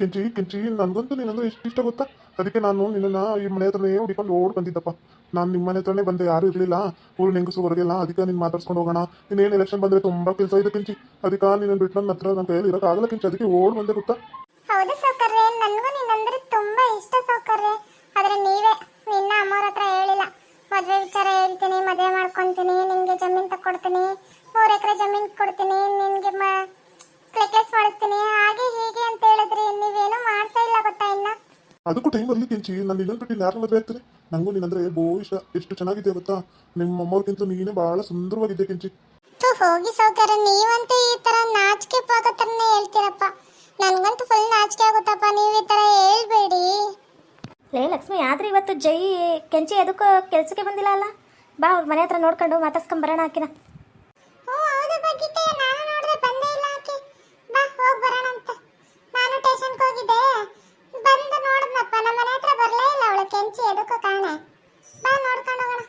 ಕೆಂಚಿ ಕೆಂಚಿ ನನಗಂತೂ ನೀನಂದ್ರೆ ಇಷ್ಟ ಇಷ್ಟ ಗೊತ್ತಾ? ಅದಕ್ಕೆ ನಾನು ನಿನ್ನ ಈ ಮನೆ ಹತ್ರನೇ ಹುಡಿಕೊಂಡು ಓಡ್ ಬಂದಿದ್ದಪ್ಪ. ನಾನು ನಿಮ್ಮ ಮನೆ ಹತ್ರನೇ ಬಂದೆ, ಯಾರು ಇರಲಿಲ್ಲ. ಊರು ನೆಂಗಸು ಹೊರಗೆಲ್ಲ, ಅದಕ್ಕೆ ನೀನು ಮಾತಾಡ್ಸ್ಕೊಂಡು ಹೋಗೋಣ. ಇನ್ನೇನು ಎಲೆಕ್ಷನ್ ಬಂದರೆ ತುಂಬ ಕೆಲಸ ಇದೆ ಕೆಂಚಿ. ಅದಕ್ಕೆ ನಿನ್ನ ಬಿಟ್ಟು ನನ್ನ ಹತ್ರ ನನ್ನ ಕೈಯಲ್ಲಿ ಇರೋಕ್ಕಾಗಲ್ಲ ಕೆಂಚಿ. ಅದಕ್ಕೆ ಓಡ್ ಬಂದೆ ಗೊತ್ತಾ? ಹೌದು ಸೌಕರ್ಯ. ನನಗೂ ನಿನ್ನಂದ್ರೆ ತುಂಬಾ ಇಷ್ಟ ಸೌಕರ್ಯ. ಆದ್ರೆ ನೀವೇ ನಿನ್ನ ಅಮ್ಮವ್ರ ಹತ್ರ ಹೇಳಿಲ್ಲ. ಮದ್ವೆ ವಿಚಾರ ಹೇಳ್ತೀನಿ, ಮದ್ವೆ ಮಾಡ್ಕೊಂತೀನಿ ನಿಮಗೆ ಜಮೀನ್ ತಕೊಡ್ತೀನಿ. ಮೂರು ಎಕರೆ ಜಮೀನ್ ಕೊಡ್ತೀನಿ, ನಿನ್ಗೆ ಕ್ಲೆಕ್ಲೆಸ್ ಮಾಡಿಸ್ತೀನಿ ಹಾಗೆ ಹೀಗೆ ಅಂತ ಹೇಳಿದ್ರಿ ನೀವೇನು ಮಾಡ್ತಾ ಇಲ್ಲ ಗೊತ್ತಾ ಇನ್ನ? ಅದಕ್ಕೂ ಟೈಮ್ ಬರಲಿ ಕೆಂಚಿ ನಾನು ಇನ್ನೊಂದು ಬಿಟ್ಟು ಯಾರು ಮದುವೆ ಆಗ್ತೀನಿ ನನಗೂ ನೀನಂದ್ರೆ ಬೋ ಇಷ್ಟ ಎಷ್ಟು ಚೆನ್ನಾಗಿದೆ ಗೊತ್ತಾ? ನಿಮ್ಮ ಅಮ್ಮವ್ರಿಗಿಂತ ನೀನೇ ಭಾಳ ಸುಂದರವಾಗಿದೆ ಕೆಂಚಿ. ತು ಹೋಗಿ ಸೌಕರ್ಯ ನೀವಂತೂ ಈ ತರ ನಾಚಿಕೆ ಪಾಕತ್ರನೇ ಹೇಳ್ತೀರಪ್ಪ. ನನ್ಗಂತೂ ಫುಲ್ ನಾಚಿಕೆ ಆಗುತ್ತಪ್ಪ ನೀವು ಈ ತರ ಹೇಳ್ಬೇಡಿ. ಲೇ ಲಕ್ಷ್ಮಿ ಆದ್ರೆ ಇವತ್ತು ಜೈ ಕೆಂಚಿ ಎದಕ್ಕೂ ಕೆಲ್ಸಕ್ಕೆ ಬಂದಿಲ್ಲ ಅಲ್ಲ? ಬಾ ಅವ್ರ ಮನೆ ಹತ್ರ ನೋಡ್ಕೊಂಡು ಮಾತಾಡ್ಸ್ಕೊಂಡ್ ಬರೋಣ ಆಕಿನ. ಓ ಹೌದು ಬಗ್ಗಿಟ್ಟೆ ನಾನು ನೋಡಿದೆ ಬಂದೇ ಇಲ್ಲ ಆಕೆ ಬಾ ಹೋಗ್ ಬರೋಣ ಅಂತ ನಾನು ಸ್ಟೇಷನ್ಗೆ ಹೋಗಿದ್ದೆ ಬಂದು ನೋಡಿದ್ನಪ್ಪ ನಮ್ಮ ಮನೆ ಹತ್ರ ಬರ್ಲೇ ಇಲ್ಲ ಅವಳು ಕೆಂಚಿ ಎದಕ್ಕೂ ಕಾಣೆ ಬಾ ನೋಡ್ಕೊಂಡು ಹೋಗೋಣ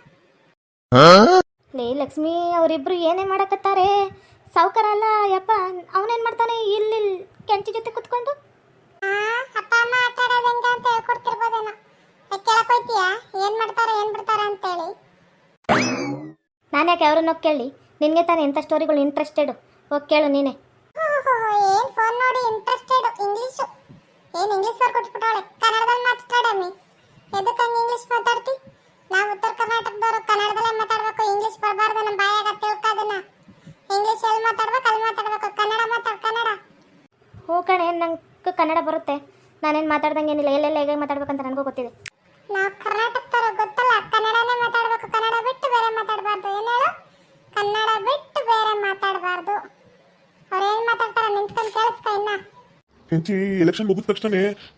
ಲೇ ಲಕ್ಷ್ಮಿ ಅವರಿಬ್ಬರು ಏನೇ ಮಾಡಕತ್ತಾರೆ? ಸಾವುಕಾರ ಅಲ್ಲ ಯಪ್ಪ ಅವನೇನ್ ಮಾಡ್ತಾನೆ ಇಲ್ಲಿ ಕೆಂಚಿ ಜೊತೆ ಕುತ್ಕೊಂಡು? ಆ ಅಪ್ಪ ಅಮ್ಮ ಆಟ ಆಡೋದು ಹೆಂಗೆ ಅಂತ ಹೇಳ್ಕೊಡ್ತಿರ್ಬೋದೇನೋ. ಕೇಳಕ್ ಹೋಯ್ತೀಯಾ? ಏನು ಮಾಡ್ತಾರೆ ಏನು ಬಿಡ್ತಾರೆ ಅಂತೇಳಿ. ನಾನು ಯಾಕೆ ಅವ್ರನ್ನ ಕೇಳಿ? ನಿನಗೆ ತಾನೇ ಎಂತ ಸ್ಟೋರಿಗಳು ಇಂಟ್ರೆಸ್ಟೆಡ್ ಹೋಗಿ ಕೇಳು ನೀನೆ. ಏನ್ ಫೋನ್ ನೋಡಿ ಇಂಟ್ರೆಸ್ಟೆಡ್ ಇಂಗ್ಲಿಷ್ ಏನ್ ಇಂಗ್ಲಿಷ್ ಸರ್ ಕೊಟ್ಬಿಟ್ಟವಳೆ ಕನ್ನಡದಲ್ಲಿ ಮಾತಾಡಮ್ಮಿ ಎದಕ್ಕೆ ಹಂಗೆ ಇಂಗ್ಲಿಷ್ ಮಾತಾಡ್ತಿ? ನಾವು ಉತ್ತರ ಕರ್ನಾಟಕದವರು ಕನ್ನಡದಲ್ಲೇ ಮಾತಾಡಬೇಕು ಇಂಗ್ಲಿಷ್ ಬರಬಾರ್ದು ನಮ್ಮ ಬಾಯಾಗ ತಿಳ್ಕೋದನ್ನ ಇಂಗ್ಲಿಷ್ ಎಲ್ಲಿ ಮಾತಾಡ್ಬೇಕು ಅಲ್ಲಿ ಮಾತಾಡ್ಬೇಕು ಕನ್ನಡ ಮಾತಾಡ್ ಕನ್ನಡ. ಹ್ಞೂ ಕಣೆ ನಂಗೆ ಕನ್ನಡ ಬರುತ್ತೆ. ನಾನೇನು ಮಾತಾಡ್ದಂಗೆ ಏನಿಲ್ಲ ಎಲ್ಲೆಲ್ಲ ಹೇಗೆ ಮಾತಾಡ್ಬೇಕಂತ ನನಗೂ ಗೊತ್ತಿದೆ. ನಾವು ಕರ್ನಾಟಕದವರು ಗೊತ್ತಲ್ಲ ಕನ್ನಡನೇ ಮಾತಾಡ್ಬೇಕು ಕನ್ನಡ ಬಿಟ್ಟು ಬೇರೆ ಮಾತಾಡಬಾರ್ದು ಏನು ಹೇಳು ಕನ್ನಡ ಬಿಟ್ಟು ಬೇರೆ ಮಾತಾಡಬಾರ್ದು ಅವ್ರು ಏನ್ ಮಾತಾಡ್ತಾರ ನಿಂತ್ಕೊಂಡು ಕೇಳಿಸ್ಕೊ ಇನ್ನ ಕೆಂಚಿ ಎಲೆಕ್ಷನ್ ಮುಗಿದ ತಕ್ಷಣ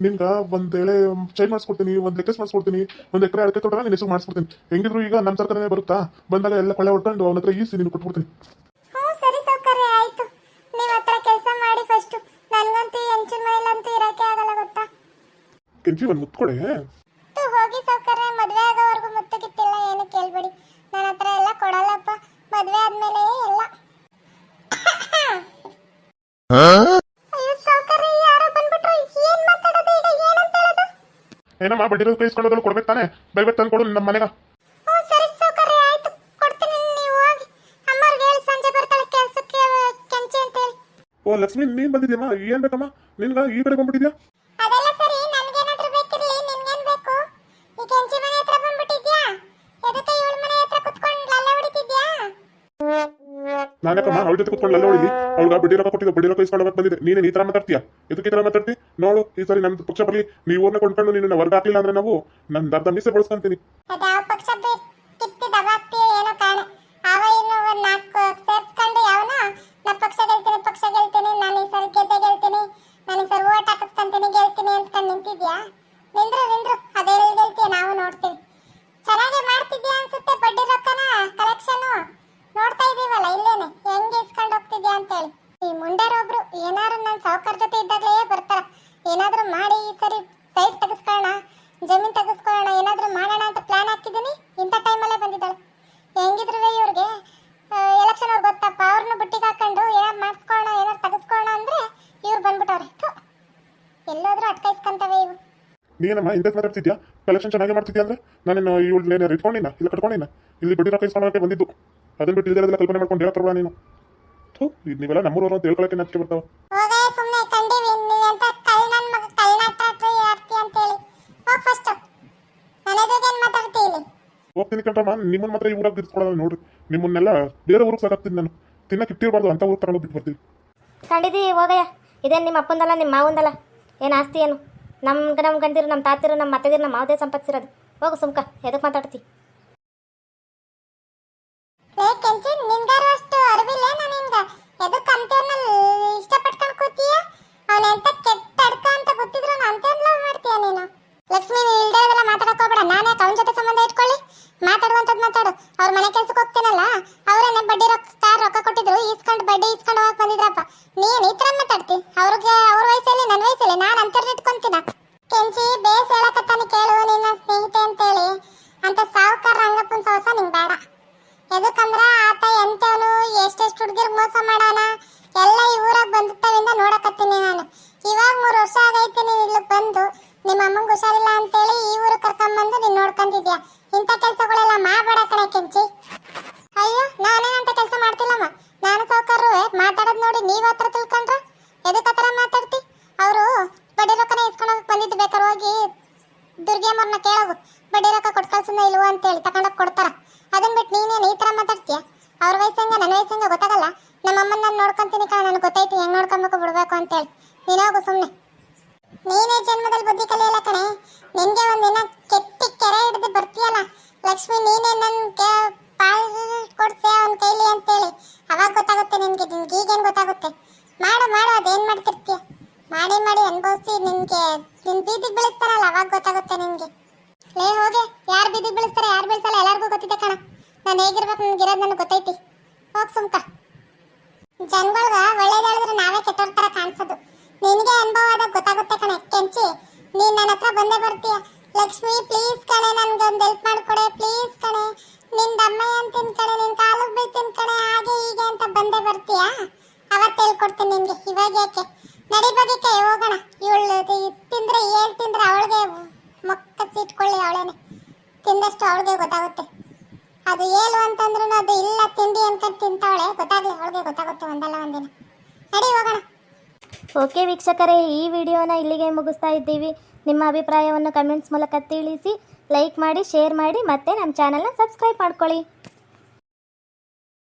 ನಿನ್ಗೆ ಒಂದ್ ಎಳೆ ಚೈನ್ ಮಾಡಿಸ್ಕೊಡ್ತೀನಿ ಒಂದ್ ಲೆಕ್ಕಸ್ ಮಾಡಿಸ್ಕೊಡ್ತೀನಿ ಒಂದ್ ಎಕರೆ ಅಡಕೆ ತೋಟ ನಿನ್ನ ಹೆಸರು ಮಾಡಿಸ್ಕೊಡ್ತೀನಿ. ಹೆಂಗಿದ್ರು ಈಗ ನಮ್ಮ ಸರ್ಕಾರನೇ ಬರುತ್ತಾ? ಬಂದಾಗ ಎಲ್ಲ ಕೊಳ್ಳೆ ಹೊಡ್ಕೊಂಡು ಅವನ ಹತ್ರ ಈಸಿ ನೀನು ಕೊಟ್ಬಿಡ್ತೀನಿ. ಹ್ಞೂ ಸರಿ ಸೌಕರ್ಯ ಆಯ್ತು. ನೀವು ಕೆಲಸ ಮಾಡಿ ಫಸ್ಟ್ ನನಗಂತೂ ಹೆಂಚಿನ ಮನೇಲಂತೂ ಇರೋಕೆ ಆಗಲ್ಲ ಗೊತ್ತಾ? ಕೆಂಚಿ ಒಂದ್ ಮುತ್ಕೊಡೆ ಹೋಗಿ ಸೌಕರ್ಯ ಮದುವೆ ಆಗೋವರೆಗೂ ಏನು ಕೇಳ್ಬೇಡಿ. ನನ್ನ ಹತ್ರ ಎಲ್ಲ ಕೊಡಲ್ಲಪ್ಪ ಮದುವೆ ಆದ್ಮೇಲೆ ಎಲ್ಲ. ಏನಮ್ಮ ಬಡ್ಡಿ ಕೈ ಇಸ್ಕೊಂಡೋದ್ರು ಕೊಡ್ಬೇಕು ತಾನೆ? ಬೇಗ ತಂದು ಕೊಡು ನಮ್ಮ ಮನೆಗ. ಓ ಲಕ್ಷ್ಮಿ ನೀನ್ ಬಂದಿದ್ಯಮ್ಮ ಏನ್ ಬೇಕಮ್ಮ? ನಿನ್ಗ ಈ ಕಡೆ ಬಂದ್ಬಿಟ್ಟಿದ್ಯಾ ಅದೆಲ್ಲ ಸರಿ ನನ್ಗೇನಾದ್ರೂ ಬೇಕಿರ್ಲಿ ನಿನ್ಗೇನ್ ಬೇಕು ಈ ಕೆಂಚಿ ಮನೆ ಹತ್ರ ಬಂದ್ಬಿಟ್ಟಿದ್ಯಾ ಎದಕ್ಕೆ ಇವಳ ಮನೆ ಹತ್ರ ಕುತ್ಕೊಂಡು ಅಲ್ಲೇ ಹೊಡಿತಿದ್ಯಾ ನಾನಕ್ಕಮ್ಮ ಅವಳ ಜೊತೆ ಕುತ್ಕೊಂಡು ಅಲ್ಲ ಹೊಡಿಲಿ. ಅವಳಿಗೆ ಬಡ್ಡಿ ರೊಕ್ಕ ಕೊಟ್ಟಿದ್ದು, ಬಡ್ಡಿ ರೊಕ್ಕ ಇಸ್ಕೊಂಡು ಬಂದಿದೆ. ನೀನೇ ಈ ತರ ಮಾತಾಡ್ತೀಯಾ? ಇದಕ್ಕೆ ಈ ತರ ಮಾತಾಡ್ತಿ? ನೋಡು, ಈ ಸರಿ ನಮ್ಮ ಪಕ್ಷ ಬರಲಿ. ನೀವು ಊರ್ನ ಕೊಂಡ್ಕೊಂಡು ನಿನ್ನ ವರ್ಗ ಹಾಕ್ಲಿಲ್ಲ ಅಂದ್ರೆ ನಾವು ನನ್ನ ಅರ್ಧ ಮೀಸೆ ಬಳಸ್ಕೊಂತೀನಿ ಅದ್ಯಾವ ಪಕ್ಷ ಬೇಕು ಕಿತ್ತಿ ದಬಾಕ್ತಿ ಏನೋ ಕಾಣೆ ಅವ ಇನ್ನು ಒಂದ್ ನಾಲ್ಕು ಸೇರ್ಸ್ಕೊಂಡು ಯಾವನ ನಾ ಪಕ್ಷ ಗೆಲ್ತೀನಿ ಪಕ್ಷ ಗೆಲ್ತೀನಿ ನಾನು ಈ ಸರಿ ಗೆದ್ದೆ ಗೆಲ್ತೀನಿ ನಾನು ಈ ಸರಿ ಓಟ್ ಹಾಕಿಸ್ಕೊಂತೀನಿ ಗೆಲ್ತೀನಿ ಅಂದ್ಕೊಂಡು ನಿಂತಿದ್ಯಾ ನಿಂದ್ರು ನಿಂದ್ರು ಅದೇ ಗೆಲ್ತೀಯ ನಾವು ನೋಡ್ತೀವಿ ಚೆನ್ನಾಗಿ ಮಾಡ್ತಿದ್ಯಾ ಅನ್ಸುತ್ತೆ ಬಡ್ಡಿ ರೊಕ್ಕನ ಕಲೆಕ್ಷನ್ ನೋಡ್ತಾ ಇದೀವಲ್ಲ ಇಲ್ಲೇನೆ ಹೆಂಗ್ ಇಸ್ಕೊಂಡು ಹೋಗ್ತಿದ್ಯಾ ಅಂತೇಳಿ ಈ ಮುಂಡಾರೊಬ್ರು ಏನಾರು ನನ್ನ ಸಾವುಕಾರ ಜೊತೆ ಇದ್ದಾಗಲೇ ಬರ್ತಾರ ಏನಾದ್ರೂ ಮಾಡಿ ಈ ಸರಿ ಸೈಟ್ ತೆಗಿಸ್ಕೊಳ್ಳೋಣ? ಜಮೀನ್ ತೆಗೆಸ್ಕೊಳ್ಳೋಣ? ಏನಾದ್ರೂ ಮಾಡೋಣ ಅಂತ ಪ್ಲಾನ್ ಹಾಕಿದ್ದೀನಿ. ಇಂಥ ಟೈಮಲ್ಲೇ ಬಂದಿದ್ದಾಳೆ. ಹೆಂಗಿದ್ರು ಇವ್ರಿಗೆ? ಎಲೆಕ್ಷನ್ ಅವ್ರು ಗೊತ್ತಪ್ಪ. ಅವ್ರನ್ನ ಬುಟ್ಟಿಗೆ ಹಾಕೊಂಡು ಏನಾರು ಮಾಡಿಸ್ಕೊಳ್ಳೋಣ ಏನಾರು ತೆಗೆಸ್ಕೊಳ್ಳೋಣ ಅಂದ್ರೆ ಇವ್ರು ಬಂದ್ಬಿಟ್ಟವ್ರೆ. ಎಲ್ಲೋದ್ರೂ ಅಟ್ಕಾಯಿಸ್ಕೊಂತವೆ ಇವು ನೀನಮ್ಮ ಇಂತ ಮಾತಾಡ್ತಿದ್ಯಾ ಕಲೆಕ್ಷನ್ ಚೆನ್ನಾಗಿ ಮಾಡ್ತಿದ್ಯಾ ನಾನು ಇವಳು ನೇನು ಇಟ್ಕೊಂಡಿನ? ಇಲ್ಲ ಕಟ್ಕೊಂಡಿನ? ಇಲ್ಲಿ ಬಡ್ಡಿ ರೊಕ್ಕ ಇಸ್ಕೊಳ್ಳೋಕೆ ಬಂದಿದ್ದು. ಅದನ್ನ ಬಿಟ್ಟು ಇಲ್ದಿರೋದೆಲ್ಲ ಕಲ್ಪನೆ ಮಾಡ್ಕೊಂಡು ಹೇಳಕ್ ನೀನು. ಥೂ, ಇದು ನೀವೆಲ್ಲ ನಮ್ಮೂರವ್ರು ಅಂತ ಹೇಳ್ಕೊಳಕ್ಕೆ ನಾಚಿಕೆ ಬರ್ತಾವ ಹೋಗ ಸುಮ್ಮನೆ ಕಂಡೀವಿ ನೀವಂತ ಕಳ್ ನನ್ ಮಗ ಕಳ್ಳನಾಟ ಆಡ್ತಿ ಅಂತೇಳಿ ಹೋಗ್ ಫಸ್ಟ್ ನನಗೇನ್ ಮಾತಾಡ್ತಿ ಇಲ್ಲಿ ಹೋಗ್ತೀನಿ ನಾನು ನಿಮ್ಮನ್ನ ಮಾತ್ರ ಈ ಊರಾಗ ಇರ್ಸ್ಕೊಳ್ಳೋದು ನೋಡ್ರಿ. ನಿಮ್ಮನ್ನೆಲ್ಲ ಬೇರೆ ಊರಿಗೆ ಸಾಕಾಗ್ತೀನಿ ನಾನು. ತಿನ್ನಕ್ಕೆ ಇಟ್ಟಿರಬಾರ್ದು ಅಂತ ಊರು ತಗೊಂಡು ಬಿಟ್ಟು ಬರ್ತೀವಿ ಕಂಡಿದ್ದೀ ಹೋಗಯ್ಯ. ಇದೇನು ನಿಮ್ಮ ಅಪ್ಪಂದಲ್ಲ ನಿಮ್ಮ ಮಾವಂದಲ್ಲ? ಏನು ಆಸ್ತಿ ಏನು? ನಮ್ಗೆ ನಮ್ಮ ಗಂಡಿರು ನಮ್ಮ ತಾತಿರು ನಮ್ಮ ಮತ್ತದಿರು ನಮ್ಮ ಮಾವದೇ ಸಂಪತ್ತಿರೋದು. ಹೋಗು ಸುಮ್ಕ ಎದಕ್ಕೆ ಮಾತಾಡ್ತಿ ಲೇ ಕೆಂಚಿ ನಿನ್ಗಾರು ಅಷ್ಟು ಅರಿವಿಲ್ಲ ನಿನ್ಗ ಎದಕ್ ಅಂತೇನ ಇಷ್ಟಪಟ್ಕೊಂಡ್ ಕೂತೀಯ ಅವನ ಎಂತ ಕೆಟ್ಟ ಅಡ್ಕ ಅಂತ ಗೊತ್ತಿದ್ರು ಅಂತೇನ್ ಲವ್ ಮಾಡ್ತೀಯ ನೀನು ಲಕ್ಷ್ಮಿ ನೀ ಇಲ್ದೇದೆಲ್ಲ ಮಾತಾಡಕ್ ಹೋಗ್ಬೇಡ ನಾನು ಯಾಕೆ ಅವನ ಜೊತೆ ಸಂಬಂಧ ಇಟ್ಕೊಳ್ಳಿ ಮಾತಾಡುವಂಥದ್ದು ಮಾತಾಡು ಅವ್ರ ಮನೆ ಕೆಲ್ಸಕ್ಕೆ ಹೋಗ್ತೀನಲ್ಲ ಅವರೇನೆ ಬಡ್ಡಿ ರೊಕ್ಕ ರೊಕ್ಕ ಕೊಟ್ಟಿದ್ರು ಈಸ್ಕೊಂಡು ಬಡ್ಡಿ ಈಸ್ಕೊಂಡು ಹೋಗಕ್ ಬಂದಿದ್ರಪ್ಪ ನೀನ್ ಈ ತರ ಮಾತಾಡ್ತಿ ಅವ್ರಿಗೆ ಅವ್ರ ವಯಸ್ಸಲ್ಲಿ ನನ್ನ ವಯಸ್ಸಲ್ಲಿ ನಾನು ಅಂತರ್ನ ಇಟ್ಕೊಂತೀನ ಕೆಂಚಿ ಬೇಸ್ ಹೇಳಕತ್ತಾನೆ ಕೇಳು, ನಿನ್ನ ಸ್ನೇಹಿತೆ ಅಂತೇಳಿ. ಅಂತ ಸಾವುಕಾರ ರಂಗಪ್ಪನ ಸೋಸ ನಿಂಗ್ ಬೇಡ. ಎದಕ್ಕಂದ್ರ ಆತ ಎಂತವನು, ಎಷ್ಟೆಷ್ಟು ಹುಡುಗಿರ್ ಮೋಸ ಮಾಡಾನ, ಎಲ್ಲ ಈ ಊರಾಗ ಬಂದಿತ್ತವಿಂದ ನೋಡಕತ್ತೀನಿ ನಾನು. ಇವಾಗ ಮೂರು ವರ್ಷ ಆಗೈತಿ ಬಂದು, ನಿಮ್ಮ ಅಮ್ಮಂಗೆ ಹುಷಾರಿಲ್ಲ ಅಂತೇಳಿ ಈ ಊರು ಕರ್ಕೊಂಬಂದು ನೀನ್ ನೋಡ್ಕೊಂತಿದ್ಯಾ? ಇಂಥ ಕೆಲಸಗಳೆಲ್ಲ ಮಾಡಬೇಡ ಕಣೆ ಕೆಂಚಿ. ಅಯ್ಯೋ, ನಾನೇನಂತ ಕೆಲಸ ಮಾಡ್ತಿಲ್ಲಮ್ಮ? ನಾನು ಸಾವುಕಾರರು ಮಾತಾಡೋದ್ ನೋಡಿ ನೀವ್ ಹತ್ರ ತಿಳ್ಕೊಂಡ್ರ? ಎದಕ್ ಹತ್ರ ಮಾತಾಡ್ತಿ ಅವರು ಬಡ್ಡಿ ರೊಕ್ಕನ ಇಸ್ಕೊಂಡೋಗಕ್ ಬಂದಿದ್ದು ಬೇಕಾದ್ರೆ ಹೋಗಿ ದುರ್ಗೇಮ್ಮರನ್ನ ಕೇಳೋಗು. ಬಡ್ಡಿ ರೊಕ್ಕ ಕೊಟ್ಟು ಕಳ್ಸನ್ನ ಇಲ್ವೋ ಅಂತೇಳಿ ತಗೊಂಡೋಗಿ ಕೊಡ್ತಾರ. ಅದನ್ನ ಬಿಟ್ಟು ನೀನೇನು ಈ ತರ ಮಾತಾಡ್ತೀಯ? ಅವ್ರ ವಯಸ್ಸಂಗ ನನ್ನ ವಯಸ್ಸಂಗ ಗೊತ್ತಾಗಲ್ಲ? ನಮ್ಮ ಅಮ್ಮನ ನಾನು ನೋಡ್ಕೊಂತೀನಿ ಕಣ, ನನಗೆ ಗೊತ್ತೈತಿ, ಹೆಂಗ್ ನೋಡ್ಕೊಬೇಕು ಬಿಡ್ಬೇಕು ಅಂತೇಳಿ. ನೀನೋಗು ಸುಮ್ಮನೆ ನೀನೇ ಜನ್ಮದಲ್ಲಿ ಬುದ್ಧಿ ಕಲಿಯಲ್ಲ ಕಣೆ. ನಿನ್ಗೆ ಒಂದಿನ ಕೆಟ್ಟಿ ಕೆರೆ ಹಿಡಿದು ಬರ್ತೀಯಲ್ಲ? ಲಕ್ಷ್ಮಿ, ನೀನೇ ನನ್ನ ಪಾಲ್ ಕೊಡ್ಸೆ ಅವನ ಕೈಲಿ ಅಂತೇಳಿ. ಅವಾಗ ಗೊತ್ತಾಗುತ್ತೆ ನಿನ್ಗೆ ನಿನ್ಗೆ ಈಗೇನು ಗೊತ್ತಾಗುತ್ತೆ? ಮಾಡು ಮಾಡು, ಅದೇನ್ ಮಾಡ್ತಿರ್ತೀಯ? ಮಾಡಿ ಮಾಡಿ ಅನುಭವಿಸಿ ನಿನ್ಗೆ ನಿನ್ ಬೀದಿಗೆ ಬೆಳೆಸ್ತಾರಲ್ಲ, ಅವಾಗ ಗೊತ್ತಾಗುತ್ತೆ ನಿನ್ಗೆ ಲೇ ಹೋಗೆ, ಯಾರು ಬೀದಿಗೆ ಬೆಳೆಸ್ತಾರೆ, ಯಾರು ಬೆಳೆಸಲ್ಲ ಎಲ್ಲರಿಗೂ ಗೊತ್ತಿದೆ ಕಣ. ನಾನು ಹೇಗಿರ್ಬೇಕು ನನ್ಗೆ ಇರೋದು ನನಗೆ ಗೊತ್ತೈತಿ. ಹೋಗ್ ಸುಮ್ಕ. ಜನಗಳ್ಗ ಒಳ್ಳೇದ್ ಹೇಳಿದ್ರೆ ನಾವೇ ಕೆಟ್ಟವ್ರ ತರ ಕಾಣಿಸೋದು. ನಿನಗೆ ಅನುಭವ ಆದಾಗ ಗೊತ್ತಾಗುತ್ತೆ ಕಣ, ಕೆಂಚಿ. ನೀನ್ ನನ್ನ ಹತ್ರ ಬಂದೇ ಬರ್ತೀಯ. ಲಕ್ಷ್ಮಿ ಪ್ಲೀಸ್ ಕಣೆ, ನನ್ಗೆ ಒಂದು ಹೆಲ್ಪ್ ಮಾಡ್ಕೊಡೆ ಪ್ಲೀಸ್ ಕಣೆ. ನಿನ್ ಅಮ್ಮಯ್ಯ ಅಂತಿನ್ ಕಣೆ, ನಿನ್ ಕಾಲಿಗೆ ಬೀಳ್ತೀನಿ ಕಣೆ, ಹಾಗೆ ಹೀಗೆ ಅಂತ ಬಂದೇ ಬರ್ತೀಯಾ? ಅವತ್ತು ಹೇಳ್ಕೊಡ್ತೀನಿ ನಿನ್ಗೆ, ಇವಾಗ ಯಾಕೆ? ನಡಿ ಬದಿಕೆ ಹೋಗೋಣ. ಇವಳು ಏನ್ ತಿಂದ್ರೆ ಅವಳಿಗೆ ಮೊಕ್ಕ ಇಟ್ಕೊಳ್ಳಿ ಅವಳೇನೆ. ತಿಂದಷ್ಟು ಅವಳಿಗೆ ಗೊತ್ತಾಗುತ್ತೆ. ಅದು ಏನು ಅಂತಂದ್ರೂ ಅದು ಇಲ್ಲ, ತಿಂಡಿ ಅನ್ಕೊಂಡು ತಿಂತಾವಳೆ ಗೊತ್ತಾಗ್ಲಿ ಅವಳಿಗೆ ಗೊತ್ತಾಗುತ್ತೆ ಒಂದಲ್ಲ ಒಂದಿನ. ನಡಿ ಹೋಗೋಣ. ಓಕೆ ವೀಕ್ಷಕರೇ, ಈ ವಿಡಿಯೋನ ಇಲ್ಲಿಗೆ ಮುಗಿಸ್ತಾ ಇದ್ದೀವಿ. ನಿಮ್ಮ ಅಭಿಪ್ರಾಯವನ್ನು ಕಮೆಂಟ್ಸ್ ಮೂಲಕ ತಿಳಿಸಿ, ಲೈಕ್ ಮಾಡಿ, ಶೇರ್ ಮಾಡಿ, ಮತ್ತೆ ನಮ್ಮ ಚಾನಲ್ನ ಸಬ್ಸ್ಕ್ರೈಬ್ ಮಾಡ್ಕೊಳ್ಳಿ.